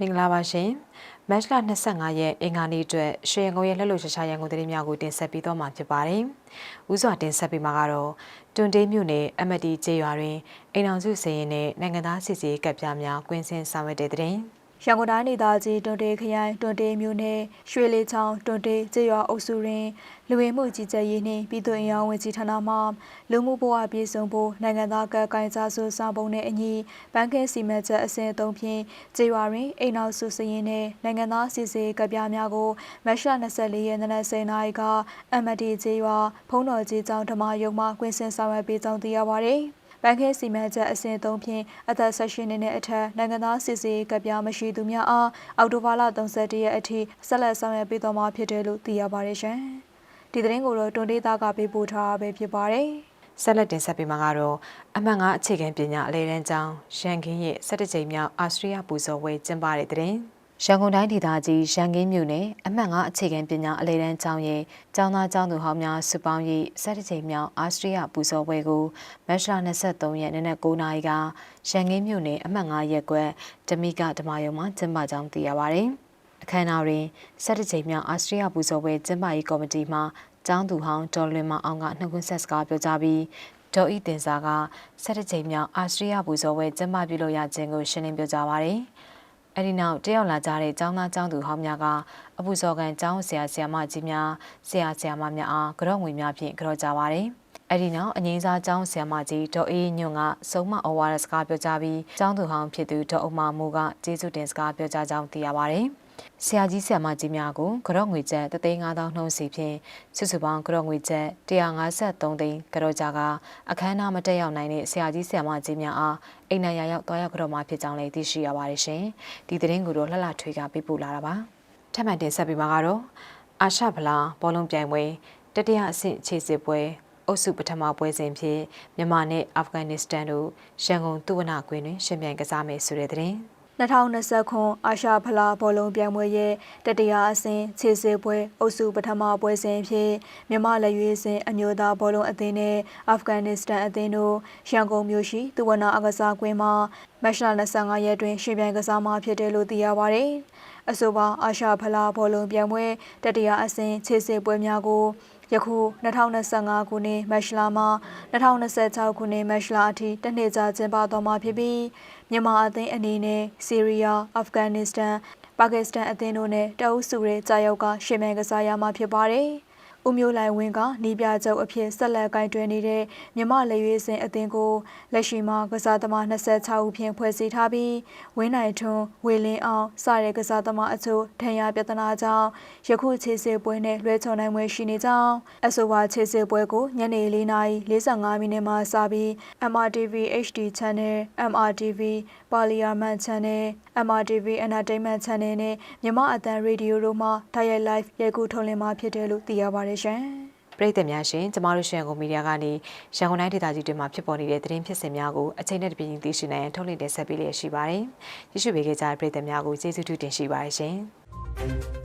မင်္ဂလာပါရှင်မတ်လ25ရက်အင်္ဂါနေ့အတွက်ရွှေရန်ကုန်ရဲ့လှလှရှာရှာရန်ကုန်သတင်းများကိုတင်ဆက်ပေးသွားမှာဖြစ်ပါတယ်။ဥစွာတင်ဆက်ပေးမှာကတော့တွန်တေးမြို့နယ်အမတီကျေးရွာတွင်အိမ်အောင်စုစရင်နဲ့နိုင်ငံသားစစ်စေးကပ်ပြားများကွင်းစင်ဆောင်ရွက်တဲ့တဲ့တင်။ ရန်ကုန်တိုင်းဒေသကြီးတွန်တေးခရိုင်တွန်တေးမြို့နယ်ရွှေလေးချောင်းတွန်တေးကျေးရွာအုပ်စုတွင်လူဝင်မှုကြီးကြပ်ရေးနှင့်ပြည်သူ့အင်အားဝန်ကြီးဌာနမှလူမှုဘဝပြည်စုံဖို့နိုင်ငံသားကကိုင်စားစုစာပုံနှင့်အညီဘဏ်ကဲစီမံချက်အစဉ်အသုံးဖြင့်ကျေးရွာတွင်အိမ်နောက်စုစရင်နှင့်နိုင်ငံသားစီစီကပြားများကိုမတ်လ24ရက်နေ့နက်10:00နာရီကအမတီကျေးရွာဖုံးတော်ကြီးကျောင်းဓမ္မယုံမှကွင်းစင်ဆောင်ရွက်ပေးကြောင်းသိရပါသည်။ ဘန်ခဲစီမံချက်အစဉ်အသုံးဖြင့်အသက်16နှစ်နဲ့အထက်နိုင်ငံသားစစ်စေးကပြားမရှိသူများအားအောက်တိုဘာလ31ရက်အထိဆက်လက်ဆောင်ရွက်ပေးသွားမှာဖြစ်တယ်လို့သိရပါတယ်ရှင်။ဒီသတင်းကိုတော့တွန်ဒေးသားကပေးပို့ထားတာပဲဖြစ်ပါတယ်။ဆက်လက်တင်ဆက်ပေးမှာကတော့အမှတ်၅အခြေခံပညာအလဲတန်းကျောင်းရန်ကင်းရဲ့17ကြိမ်မြောက်အာစတြေးလျပူဇော်ဝဲကျင်းပတဲ့တဲ့တင် ရန်ကုန်တိုင်းဒေသကြီးရန်ကင်းမြို့နယ်အမှတ်၅အခြေခံပညာအလဲတန်းကျောင်းရဲ့ကျောင်းသားကျောင်းသူဟောင်းများစုပေါင်းရေး17ကြိမ်မြောက်အာစတြေးလျပူဇော်ဝဲကိုမတ်လ23ရက်နေ့နက်9:00နာရီကရန်ကင်းမြို့နယ်အမှတ်၅ရပ်ကွက်ဓမိကဓမ္မယုံမှာကျင်းပကြောင်းသိရပါတယ်။အခမ်းအနားတွင်17ကြိမ်မြောက်အာစတြေးလျပူဇော်ဝဲကျင်းပရေးကော်မတီမှကျောင်းသူဟောင်းဒေါ်လွင်မအောင်ကနှုတ်ခွန်းဆက်စကားပြောကြားပြီးဒေါ်ဤတင်စာက17ကြိမ်မြောက်အာစတြေးလျပူဇော်ဝဲကျင်းပပြုလုပ်ရခြင်းကိုရှင်းလင်းပြောကြားပါရယ်။ အဲဒီနောက်တယောက်လာကြတဲ့ကျောင်းသားကျောင်းသူဟောင်းများကအပူဇော်ကန်ကျောင်းဆရာဆရာမကြီးများဆရာဆရာမများအားကြော့ငွေများဖြင့်ကြော့ကြပါရယ်။အဲဒီနောက်အငိမ့်စားကျောင်းဆရာမကြီးဒေါ်အေးညွန့်ကစုံမဩဝါဒစကားပြောကြားပြီးကျောင်းသူဟောင်းဖြစ်သူဒေါ်အုံမမိုးကကျေးဇူးတင်စကားပြောကြားကြောင်းသိရပါရယ်။ ဆရာကြီးဆရာမကြီးများကိုကြော့ငွေကျပ်3,500နှုန်းစီဖြင့်စုစုပေါင်းကြော့ငွေကျပ်153သိန်းကြော့ကြကအခမ်းအနားမတက်ရောက်နိုင်တဲ့ဆရာကြီးဆရာမကြီးများအားအိမ်နိုင်ရရောက်သွားရောက်ကြော့မှာဖြစ်ကြောင်းလည်းသိရှိရပါတယ်ရှင်။ဒီသတင်းကိုတော့လှလှထွေးကပေးပို့လာတာပါ။ထပ်မံတင်ဆက်ပေးမှာကတော့အာရှဗလာဘောလုံးပြိုင်ပွဲတတိယအဆင့်ခြေစစ်ပွဲအုပ်စုပထမပွဲစဉ်ဖြင့်မြန်မာနဲ့အာဖဂန်နစ္စတန်တို့ရန်ကုန်သူဝနာကွင်းတွင်ရှင်ပြိုင်ကစားမယ်ဆိုတဲ့သတင်း။ 2020ခုအာရှဖလားဘောလုံးပြိုင်ပွဲရဲ့တတိယအဆင့်ခြေစစ်ပွဲအုပ်စုပထမပွဲစဉ်ဖြင့်မြန်မာလက်ရွေးစင်အမျိုးသားဘောလုံးအသင်းနဲ့အာဖဂန်နစ္စတန်အသင်းတို့ရန်ကုန်မြို့ရှိသူဝနာအကစားကွင်းမှာမတ်လ25ရက်တွင်ရှင်ပြိုင်ကစားမှာဖြစ်တယ်လို့သိရပါတယ်။အဆိုပါအာရှဖလားဘောလုံးပြိုင်ပွဲတတိယအဆင့်ခြေစစ်ပွဲများကို ယခု2025ခုနှစ်မတ်လမှ2026ခုနှစ်မတ်လအထိတနှစ်ကြာကျင်းပသွားမှာဖြစ်ပြီးမြန်မာအသင်းအနေနဲ့ဆီးရီးယား၊အာဖဂန်နစ္စတန်၊ပါကစ္စတန်အသင်းတို့နဲ့တအုပ်စုရဲကြာရောက်ကရှင်မြန်ကစားရမှာဖြစ်ပါတယ်။ ဦးမျိုးလိုင်ဝင်းကနီးပြချုပ်အဖြစ်ဆက်လက်ကင်တွယ်နေတဲ့မြမလက်ရွေးစင်အသင်းကိုလက်ရှိမှာကစားသမား26ဦးဖြင့်ဖွဲ့စည်းထားပြီးဝင်းနိုင်ထွန်းဝေလင်းအောင်စတဲ့ကစားသမားအချို့ထံရပြဿနာကြောင့်ယခုခြေစစ်ပွဲနဲ့လွှဲချော်နိုင်ပွဲရှိနေကြောင်းအဆိုပါခြေစစ်ပွဲကိုညနေ4:45မိနစ်မှစပြီး MRTV HD Channel MRTV Parliament Channel MRTV Entertainment Channel နဲ့မြမအသံရေဒီယိုတို့မှ Dial Live ရိုက်ကူးထုတ်လွှင့်မှာဖြစ်တယ်လို့သိရပါတယ်ရှင်။ပရိသတ်များရှင်ကျမတို့ရှန်ကုန်မီဒီယာကနေရန်ကုန်တိုင်းဒေသကြီးတွေမှာဖြစ်ပေါ်နေတဲ့သတင်းဖြစ်စဉ်များကိုအချိန်နဲ့တပြေးညီသိရှိနိုင်ထုတ်လွှင့်တင်ဆက်ပေးလျက်ရှိပါတယ်။ရရှိပေးကြတဲ့ပရိသတ်များကိုကျေးဇူးတင်ရှိပါတယ်ရှင်။